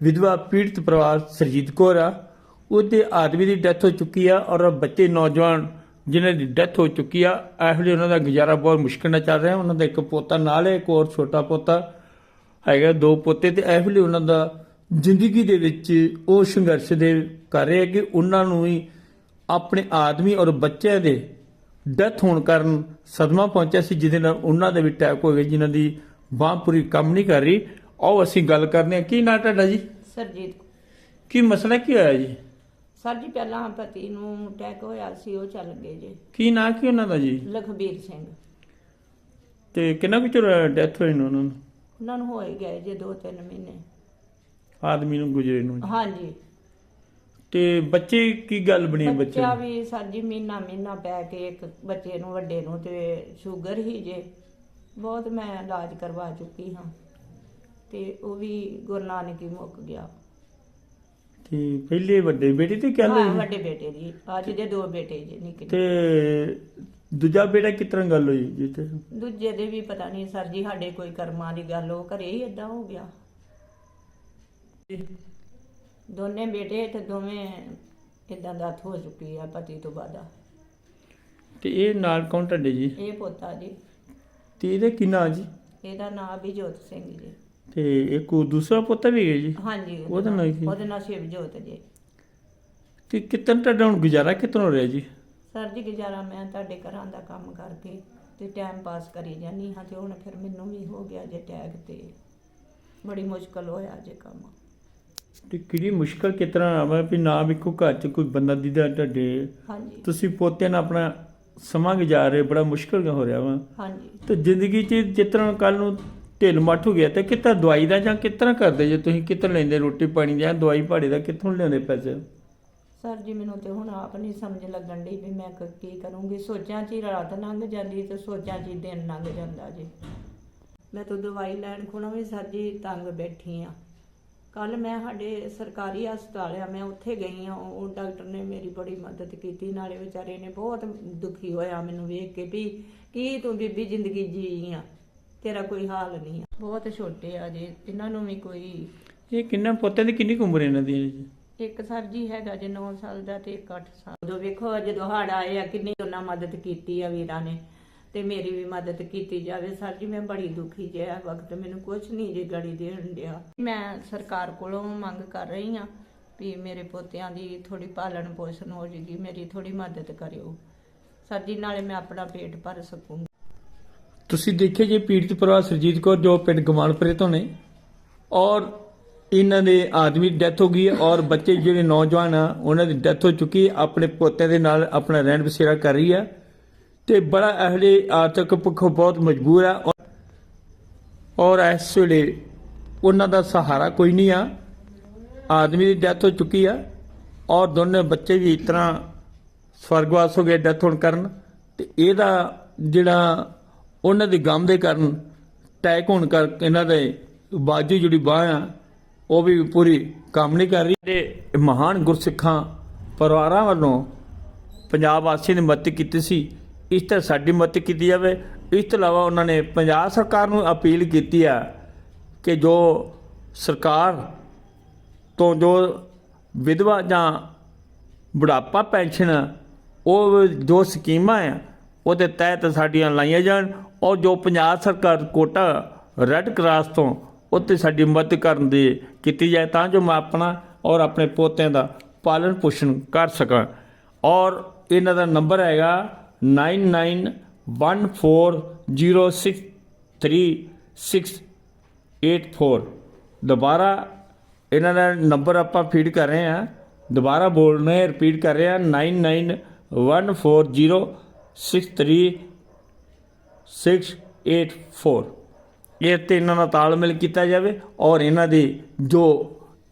ਵਿਧਵਾ ਪੀੜਤ ਪਰਿਵਾਰ ਸਰਜੀਤ ਕੌਰ ਆ ਉਹਦੇ ਆਦਮੀ ਦੀ ਡੈਥ ਹੋ ਚੁੱਕੀ ਆ ਔਰ ਬੱਚੇ ਨੌਜਵਾਨ ਜਿਨ੍ਹਾਂ ਦੀ ਡੈਥ ਹੋ ਚੁੱਕੀ ਆ, ਇਹੋ ਜਿਹੇ ਉਹਨਾਂ ਦਾ ਗੁਜ਼ਾਰਾ ਬਹੁਤ ਮੁਸ਼ਕਿਲ ਨਾਲ ਚੱਲ ਰਿਹਾ। ਉਹਨਾਂ ਦਾ ਇੱਕ ਪੋਤਾ ਨਾਲ ਹੈ, ਇੱਕ ਹੋਰ ਛੋਟਾ ਪੋਤਾ ਹੈਗਾ, ਦੋ ਪੋਤੇ ਤੇ ਇਹੋ ਜਿਹੇ ਉਹਨਾਂ ਦਾ ਜ਼ਿੰਦਗੀ ਦੇ ਵਿੱਚ ਉਹ ਸੰਘਰਸ਼ ਦੇ ਕਰ ਰਹੇ ਕਿ ਉਹਨਾਂ ਨੂੰ ਹੀ ਆਪਣੇ ਆਦਮੀ ਔਰ ਬੱਚਿਆਂ ਦੇ ਡੈਥ ਹੋਣ ਕਾਰਨ ਸਦਮਾ ਪਹੁੰਚਿਆ ਸੀ, ਜਿਹਦੇ ਨਾਲ ਉਹਨਾਂ ਦੇ ਵੀ ਅਟੈਕ ਹੋ ਗਏ, ਜਿਨ੍ਹਾਂ ਦੀ ਬਾਂਹ ਪੂਰੀ ਕੰਮ ਨਹੀਂ ਕਰ ਰਹੀ। ਆਓ ਅਸੀਂ ਗੱਲ ਕਰਦੇ ਹਾਂ ਕੀ ਨਾਂ ਤੁਹਾਡਾ ਜੀ? ਸਰਜੀਤ। ਕੀ ਮਸਲਾ ਕੀ ਹੋਇਆ ਜੀ? ਸਰ ਜੀ ਪਹਿਲਾਂ ਪਤੀ ਨੂੰ ਅਟੈਕ ਹੋਇਆ ਸੀ ਉਹ ਚੱਲ ਗਏ ਜੀ। ਕੀ ਨਾਂ ਕੀ ਉਹਨਾਂ ਦਾ ਜੀ? ਲਖਬੀਰ ਸਿੰਘ। ਤੇ ਕਿੰਨਾ ਕੁ ਚਿਰ ਡੈਥ ਹੋਈ ਨੂੰ ਉਹਨਾਂ ਨੂੰ? ਉਹਨਾਂ ਨੂੰ ਹੋਏ ਗਏ ਜੇ 2-3 ਮਹੀਨੇ। ਆਦਮੀ ਨੂੰ ਗੁਜਰੇ ਨੂੰ ਜੀ। ਹਾਂਜੀ। ਤੇ ਬੱਚੇ ਕੀ ਗੱਲ ਬਣੀ ਬੱਚੇ ਬੱਚਾ? ਵੀ ਸਰ ਜੀ ਮਹੀਨਾ ਮਹੀਨਾ ਪੈ ਕੇ ਇੱਕ ਬੱਚੇ ਨੂੰ ਵੱਡੇ ਨੂੰ ਤੇ ਸ਼ੂਗਰ ਹੀ ਜੇ। ਬਹੁਤ ਮੈਂ ਇਲਾਜ ਕਰਵਾ ਚੁੱਕੀ ਹਾਂ। ਤੇ ਉਹ ਵੀ ਗੁਰੂ ਨਾਨਕ ਹੀ ਮੁੱਕ ਗਿਆ। ਤੇ ਪਹਿਲੇ ਵੱਡੇ ਬੇਟੇ ਤੇ ਕਿਆ ਹਾਂ ਵੱਡੇ ਬੇਟੇ ਦੀ। ਅੱਜ ਦੇ ਦੋ ਬੇਟੇ ਜੇ ਨਿੱਕੇ ਤੇ ਦੂਜਾ ਬੇਟਾ ਕਿਸ ਤਰ੍ਹਾਂ ਗੱਲ ਹੋਈ ਜੀ ਤੇ? ਦੂਜੇ ਦੇ ਵੀ ਪਤਾ ਨਹੀਂ ਸਰ ਜੀ ਸਾਡੇ ਕੋਈ ਕਰਮਾਂ ਦੀ ਗੱਲ ਉਹ ਘਰੇ ਹੀ ਇਦਾਂ ਹੋ ਗਿਆ। ਦੋਨੇ ਬੇਟੇ ਤੇ ਦੋਵੇਂ ਇਦਾਂ ਦਾ ਹੋ ਚੁੱਕੀ ਆ ਪਤੀ ਤੋਂ ਬਾਅਦ। ਤੇ ਇਹ ਨਾਲ ਕੌਣ ਤੁਹਾਡੇ ਜੀ? ਇਹ ਪੋਤਾ ਜੀ। ਤੇ ਇਹਦੇ ਕੀ ਨਾਂ ਜੀ? ਇਹਦਾ ਨਾਮ ਵੀ ਜੋਤ ਸਿੰਘ ਜੀ। ਤੇ ਇੱਕ ਉਹ ਦੂਸਰਾ ਪੁੱਤ ਵੀ ਹੈ ਜੀ? ਹਾਂਜੀ ਉਹਦਾ ਨਾਂ ਕੀ? ਉਹਦੇ ਨਾਲ ਸ਼ਿਵਜੋਤ ਜੀ। ਤੇ ਕਿਤਨ ਤੁਹਾਡਾ ਹੁਣ ਗੁਜ਼ਾਰਾ ਕਿਤਨ ਰਿਹਾ ਜੀ? ਸਰ ਜੀ ਗੁਜ਼ਾਰਾ ਮੈਂ ਤੁਹਾਡੇ ਘਰਾਂ ਦਾ ਕੰਮ ਕਰਕੇ ਤੇ ਟਾਈਮ ਪਾਸ ਕਰੀ ਜਾਨੀ ਹਾਂ ਤੇ ਹੁਣ ਫਿਰ ਮੈਨੂੰ ਵੀ ਹੋ ਗਿਆ ਜੇ ਟੈਗ ਤੇ। ਬੜੀ ਮੁਸ਼ਕਲ ਹੋਇਆ ਜੇ ਕੰਮ। ਤੇ ਕਿਹੜੀ ਮੁਸ਼ਕਲ ਤਰ੍ਹਾਂ ਆਵਾ ਵੀ ਨਾ ਵੀ ਕੋਈ ਘਰ ਚ ਕੋਈ ਬੰਦਾ ਦੀਦਾ ਤੁਹਾਡੇ? ਹਾਂਜੀ। ਤੁਸੀਂ ਪੋਤੇ ਨਾਲ ਆਪਣਾ ਸਮਾਂ ਗੁਜ਼ਾਰ ਰਹੇ ਬੜਾ ਮੁਸ਼ਕਲ ਹੋ ਰਿਹਾ ਵਾ। ਹਾਂਜੀ। ਤੇ ਜ਼ਿੰਦਗੀ 'ਚ ਜਿਸ ਤਰ੍ਹਾਂ ਕੱਲ ਨੂੰ ਢਿੱਲ ਮੱਠ ਹੋ ਗਿਆ ਤੇ ਕਿੱਦਾਂ ਦਵਾਈ ਦਾ ਜਾਂ ਕਿਸ ਤਰ੍ਹਾਂ ਕਰਦੇ ਜੇ ਤੁਸੀਂ? ਕਿੱਥੋਂ ਲੈਂਦੇ ਰੋਟੀ ਪਾਣੀ ਜਾਂ ਦਵਾਈ ਭਾੜੇ ਦਾ? ਕਿੱਥੋਂ ਲਿਆਉਂਦੇ ਪੈਸੇ? ਸਰ ਜੀ, ਮੈਨੂੰ ਤੇ ਹੁਣ ਆਪ ਨਹੀਂ ਸਮਝ ਲੱਗਣ ਦੀ ਵੀ ਮੈਂ ਕ- ਕੀ ਕਰੂੰਗੀ? ਸੋਚਾਂ 'ਚ ਹੀ ਰਾਤ ਲੰਘ ਜਾਂਦੀ ਤੇ ਸੋਚਾਂ 'ਚ ਹੀ ਦਿਨ ਲੰਘ ਜਾਂਦਾ ਜੀ। ਮੈਂ ਤਾਂ ਦਵਾਈ ਲੈਣ ਖੁਣਾ ਵੀ ਸਰ ਜੀ ਤੰਗ ਬੈਠੀ ਆ। ਕੱਲ ਮੈਂ ਸਾਡੇ ਸਰਕਾਰੀ ਹਸਪਤਾਲ ਆ, ਮੈਂ ਉੱਥੇ ਗਈ ਆ। ਉਹ ਡਾਕਟਰ ਨੇ ਮੇਰੀ ਬੜੀ ਮਦਦ ਕੀਤੀ। ਨਾਲੇ ਵਿਚਾਰੇ ਨੇ ਬਹੁਤ ਦੁਖੀ ਹੋਇਆ ਮੈਨੂੰ ਵੇਖ ਕੇ ਵੀ, ਕੀ ਤੂੰ ਬੀਬੀ ਜ਼ਿੰਦਗੀ ਜੀ ਆ? ਤੇਰਾ ਕੋਈ ਹਾਲ ਨਹੀਂ ਆ। ਬਹੁਤ ਛੋਟੇ ਆ ਜੀ ਇਹਨਾਂ ਨੂੰ ਵੀ ਕੋਈ ਇਹ ਕਿੰਨਾ ਪੋਤਿਆਂ ਦੀ ਕਿੰਨੀ ਕੁ ਉਮਰ ਇਹਨਾਂ ਦੀ ਜੀ? ਇੱਕ ਸਰ ਜੀ ਹੈਗਾ ਜੇ 9 ਸਾਲ ਦਾ ਤੇ ਇੱਕ 8 ਸਾਲ। ਜਦੋਂ ਵੇਖੋ ਜਦੋਂ ਹੜ ਆਏ ਆ ਕਿੰਨੀ ਉਹਨਾਂ ਮਦਦ ਕੀਤੀ ਆ ਵੀਰਾਂ ਨੇ ਤੇ ਮੇਰੀ ਵੀ ਮਦਦ ਕੀਤੀ ਜਾਵੇ। ਸਰ ਜੀ ਮੈਂ ਬੜੀ ਦੁਖੀ ਜੇ ਆ ਵਕਤ ਮੈਨੂੰ ਕੁਝ ਨਹੀਂ ਜੇ ਗੜੀ ਦੇਣ ਡਿਆ। ਮੈਂ ਸਰਕਾਰ ਕੋਲੋਂ ਮੰਗ ਕਰ ਰਹੀ ਆ ਵੀ ਮੇਰੇ ਪੋਤਿਆਂ ਦੀ ਥੋੜੀ ਪਾਲਣ ਪੋਸ਼ਣ ਹੋ ਜੇਗੀ ਮੇਰੀ ਥੋੜੀ ਮਦਦ ਕਰਿਓ। ਸਰ ਜੀ ਨਾਲੇ ਮੈਂ ਆਪਣਾ ਪੇਟ ਭਰ ਸਕੂੰਗੀ। ਤੁਸੀਂ ਦੇਖਿਆ ਜੀ, ਪੀੜਤ ਪਰਿਵਾਰ ਸਰਜੀਤ ਕੌਰ ਜੋ ਪਿੰਡ ਗਮਾਨਪੁਰੇ ਤੋਂ ਨੇ, ਔਰ ਇਹਨਾਂ ਦੇ ਆਦਮੀ ਦੀ ਡੈਥ ਹੋ ਗਈ ਹੈ, ਔਰ ਬੱਚੇ ਜਿਹੜੇ ਨੌਜਵਾਨ ਆ, ਉਹਨਾਂ ਦੀ ਡੈਥ ਹੋ ਚੁੱਕੀ ਹੈ, ਆਪਣੇ ਪੋਤਿਆਂ ਦੇ ਨਾਲ ਆਪਣਾ ਰਹਿਣ ਬਸੇਰਾ ਕਰ ਰਹੀ ਹੈ, ਤੇ ਬੜਾ ਅਹਲੇ ਆਰਥਿਕ ਪੱਖੋਂ ਬਹੁਤ ਮਜਬੂਰ ਆ, ਔਰ- ਔਰ ਇਸ ਵੇਲੇ ਉਹਨਾਂ ਦਾ ਸਹਾਰਾ ਕੋਈ ਨਹੀਂ ਆ। ਆਦਮੀ ਦੀ ਡੈਥ ਹੋ ਚੁੱਕੀ ਆ, ਔਰ ਦੋਨੇ ਬੱਚੇ ਵੀ ਇਸ ਤਰ੍ਹਾਂ ਸਵਰਗਵਾਸ ਹੋ ਗਏ, ਡੈਥ ਹੋਣ ਕਾਰਨ, ਤੇ ਇਹਦਾ ਜਿਹੜਾ ਉਹਨਾਂ ਦੇ ਗਮ ਦੇ ਕਾਰਨ ਟੈਕ ਹੋਣ ਕਰਕੇ ਇਹਨਾਂ ਦੇ ਬਾਜੂ ਜਿਹੜੀ ਬਾਹ ਆ, ਉਹ ਵੀ ਪੂਰੀ ਕੰਮ ਨਹੀਂ ਕਰ ਰਹੀ। ਤੇ ਮਹਾਨ ਗੁਰਸਿੱਖਾਂ ਪਰਿਵਾਰਾਂ ਵੱਲੋਂ ਪੰਜਾਬ ਵਾਸੀਆਂ ਦੀ ਮਦਦ ਕੀਤੀ ਸੀ। ਇਸ ਤਰ੍ਹਾਂ ਸਾਡੀ ਮਦਦ ਕੀਤੀ ਜਾਵੇ। ਇਸ ਤੋਂ ਇਲਾਵਾ ਉਹਨਾਂ ਨੇ ਪੰਜਾਬ ਸਰਕਾਰ ਨੂੰ ਅਪੀਲ ਕੀਤੀ ਆ ਕਿ ਜੋ ਸਰਕਾਰ ਤੋਂ ਜੋ ਵਿਧਵਾ ਜਾਂ ਬੁਢਾਪਾ ਪੈਨਸ਼ਨ ਉਹ ਜੋ ਸਕੀਮਾਂ ਆ ਉਹਦੇ ਤਹਿਤ ਸਾਡੀਆਂ ਲਾਈਆਂ ਜਾਣ। ਔਰ ਜੋ ਪੰਜਾਬ ਸਰਕਾਰ ਕੋਟਾ ਰੈੱਡ ਕਰਾਸ ਤੋਂ ਉੱਤੇ ਸਾਡੀ ਮਦਦ ਕਰਨ ਦੀ ਕੀਤੀ ਜਾਏ, ਤਾਂ ਜੋ ਮੈਂ ਆਪਣਾ ਔਰ ਆਪਣੇ ਪੋਤਿਆਂ ਦਾ ਪਾਲਣ ਪੋਸ਼ਣ ਕਰ ਸਕਾਂ। ਔਰ ਇਹਨਾਂ ਦਾ ਨੰਬਰ ਹੈਗਾ 9914063684 ਦੁਬਾਰਾ ਇਹਨਾਂ ਦਾ ਨੰਬਰ ਆਪਾਂ ਫੀਡ ਕਰ ਰਹੇ ਹਾਂ। ਦੁਬਾਰਾ ਬੋਲ ਰਹੇ ਰਿਪੀਟ ਕਰ ਰਹੇ ਹਾਂ। 9914063684 six three six eight four ਇਹ ਤੇ ਇਹਨਾਂ ਦਾ ਤਾਲਮੇਲ ਕੀਤਾ ਜਾਵੇ ਔਰ ਇਹਨਾਂ ਦੀ ਜੋ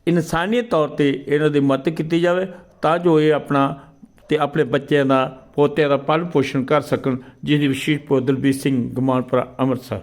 ਇਨਸਾਨੀਅਤ ਤੌਰ ਤੇ ਇਹਨਾਂ ਦੀ ਮਦਦ ਕੀਤੀ ਜਾਵੇ ਤਾਂ ਜੋ ਇਹ ਆਪਣਾ ਤੇ ਆਪਣੇ ਬੱਚਿਆਂ ਦਾ, ਪੋਤਿਆਂ ਦਾ ਪਾਲਣ ਪੋਸ਼ਣ ਕਰ ਸਕਣ, ਜਿਹਦੀ ਵਿਸ਼ੇਸ਼ ਪੋਦਲਬੀਰ ਸਿੰਘ ਗਮਾਨਪੁਰਾ, ਅੰਮ੍ਰਿਤਸਰ।